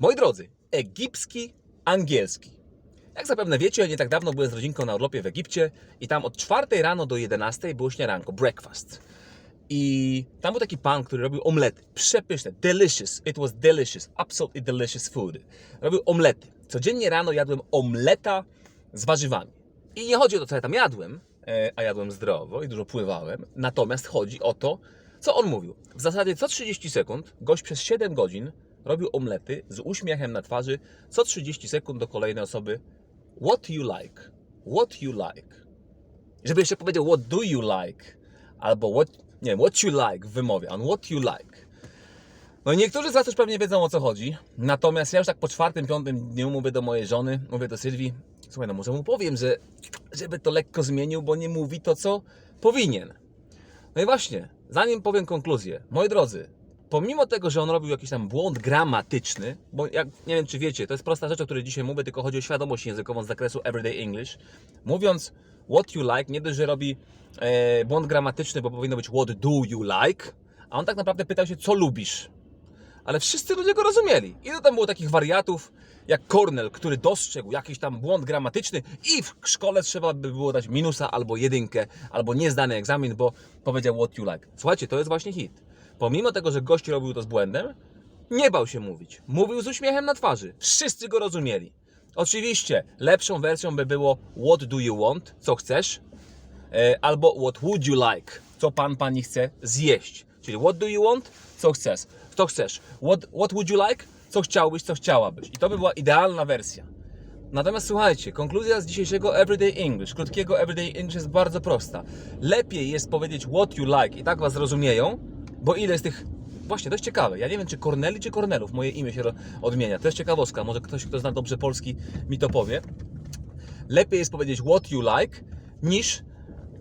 Moi drodzy, egipski, angielski. Jak zapewne wiecie, nie tak dawno byłem z rodzinką na urlopie w Egipcie i tam od 4 rano do 11 było śniadanko, breakfast. I tam był taki pan, który robił omlety. Przepyszne, delicious. It was delicious, absolutely delicious food. Robił omlety. Codziennie rano jadłem omleta z warzywami. I nie chodzi o to, co ja tam jadłem, e, a jadłem zdrowo i dużo pływałem. Natomiast chodzi o to, co on mówił. W zasadzie co 30 sekund gość przez 7 godzin robił omlety z uśmiechem na twarzy. Co 30 sekund do kolejnej osoby. What you like? What you like? Żeby jeszcze powiedział what do you like? Albo what, nie wiem, what you like w wymowie. On what you like. No niektórzy z Was już pewnie wiedzą o co chodzi. Natomiast ja już tak po czwartym, piątym dniu mówię do mojej żony, mówię do Sylwii, słuchaj, no może mu powiem, że żeby to lekko zmienił, bo nie mówi to, co powinien. No i właśnie, zanim powiem konkluzję, moi drodzy, pomimo tego, że on robił jakiś tam błąd gramatyczny, bo jak nie wiem, czy wiecie, to jest prosta rzecz, o której dzisiaj mówię, tylko chodzi o świadomość językową z zakresu everyday English. Mówiąc what you like, nie dość, że robi e, błąd gramatyczny, bo powinno być what do you like, a on tak naprawdę pytał się, co lubisz. Ale wszyscy ludzie go rozumieli. Ile tam było takich wariatów, jak Cornell, który dostrzegł jakiś tam błąd gramatyczny i w szkole trzeba by było dać minusa albo jedynkę, albo niezdany egzamin, bo powiedział what you like. Słuchajcie, to jest właśnie hit. Pomimo tego, że gość robił to z błędem, nie bał się mówić. Mówił z uśmiechem na twarzy. Wszyscy go rozumieli. Oczywiście lepszą wersją by było what do you want, co chcesz, e, albo what would you like, co pan pani chce zjeść. Czyli what do you want, co chcesz, co chcesz. What, what would you like, co chciałbyś, co chciałabyś. I to by była idealna wersja. Natomiast słuchajcie, konkluzja z dzisiejszego Everyday English, krótkiego Everyday English jest bardzo prosta. Lepiej jest powiedzieć what you like i tak was zrozumieją, bo ile jest tych... Właśnie, to jest ciekawe. Ja nie wiem, czy Corneli, czy Cornelów. Moje imię się odmienia. To jest ciekawostka. Może ktoś, kto zna dobrze polski, mi to powie. Lepiej jest powiedzieć what you like, niż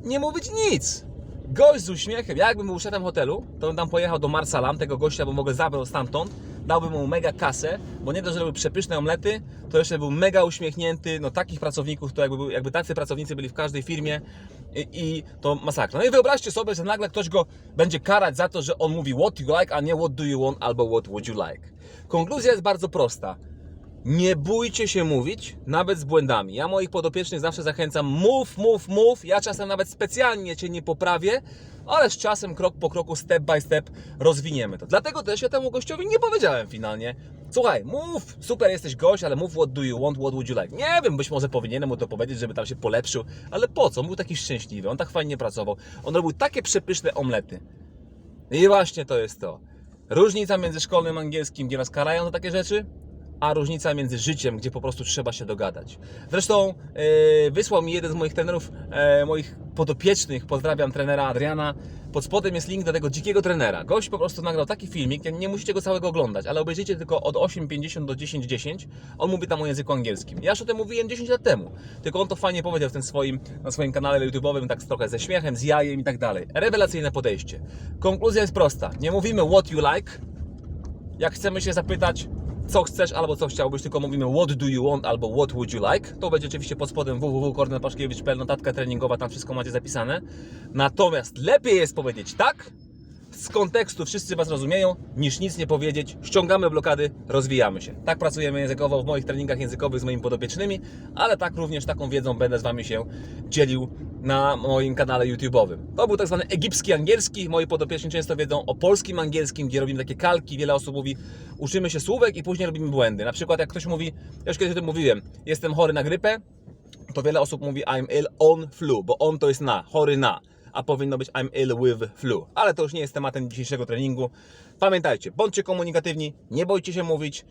nie mówić nic. Gość z uśmiechem. Ja jakbym był szefem hotelu, to bym tam pojechał do Marsalam, tego gościa, bo mogę zabrał stamtąd, dałbym mu mega kasę, bo nie dość, że robił przepyszne omlety, to jeszcze był mega uśmiechnięty, no takich pracowników, to jakby, jakby tacy pracownicy byli w każdej firmie i, i to masakra. No i wyobraźcie sobie, że nagle ktoś go będzie karać za to, że on mówi what you like, a nie what do you want albo what would you like. Konkluzja jest bardzo prosta. Nie bójcie się mówić, nawet z błędami. Ja moich podopiecznych zawsze zachęcam, mów, mów, mów. Ja czasem nawet specjalnie Cię nie poprawię, ale z czasem, krok po kroku, step by step rozwiniemy to. Dlatego też ja temu gościowi nie powiedziałem finalnie, słuchaj, mów, super jesteś gość, ale mów what do you want, what would you like. Nie wiem, być może powinienem mu to powiedzieć, żeby tam się polepszył, ale po co? On był taki szczęśliwy, on tak fajnie pracował, on robił takie przepyszne omlety. I właśnie to jest to. Różnica między szkolnym angielskim, gdzie nas karają za takie rzeczy, a różnica między życiem, gdzie po prostu trzeba się dogadać. Zresztą e, wysłał mi jeden z moich trenerów, e, moich podopiecznych, pozdrawiam trenera Adriana. Pod spodem jest link do tego dzikiego trenera. Gość po prostu nagrał taki filmik, nie- musicie go całego oglądać, ale obejrzyjcie tylko od 8.50 do 10.10. On mówi tam o języku angielskim. Ja już o tym mówiłem 10 lat temu, tylko on to fajnie powiedział w tym swoim, na swoim kanale YouTube'owym, tak trochę ze śmiechem, z jajem i tak dalej. Rewelacyjne podejście. Konkluzja jest prosta. Nie mówimy what you like, jak chcemy się zapytać, co chcesz albo co chciałbyś, tylko mówimy what do you want albo what would you like, to będzie oczywiście pod spodem www.kornelpaszkiewicz.pl, notatka treningowa, tam wszystko macie zapisane. Natomiast lepiej jest powiedzieć tak, z kontekstu wszyscy Was rozumieją, niż nic nie powiedzieć, ściągamy blokady, rozwijamy się. Tak pracujemy językowo w moich treningach językowych z moimi podopiecznymi, ale tak również taką wiedzą będę z Wami się dzielił na moim kanale YouTube'owym. To był tak zwany egipski angielski. Moi podopieczni często wiedzą o polskim angielskim, gdzie robimy takie kalki. Wiele osób mówi, uczymy się słówek i później robimy błędy. Na przykład jak ktoś mówi, ja już kiedyś o tym mówiłem, jestem chory na grypę, to wiele osób mówi I'm ill on flu, bo on to jest na, chory na, a powinno być I'm ill with flu. Ale to już nie jest tematem dzisiejszego treningu. Pamiętajcie, bądźcie komunikatywni, nie bójcie się mówić.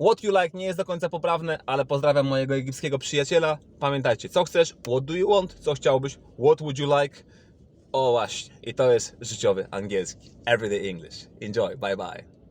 What you like nie jest do końca poprawne, ale pozdrawiam mojego egipskiego przyjaciela. Pamiętajcie, co chcesz, what do you want, co chciałbyś, what would you like. O właśnie, i to jest życiowy angielski. Everyday English. Enjoy, bye bye.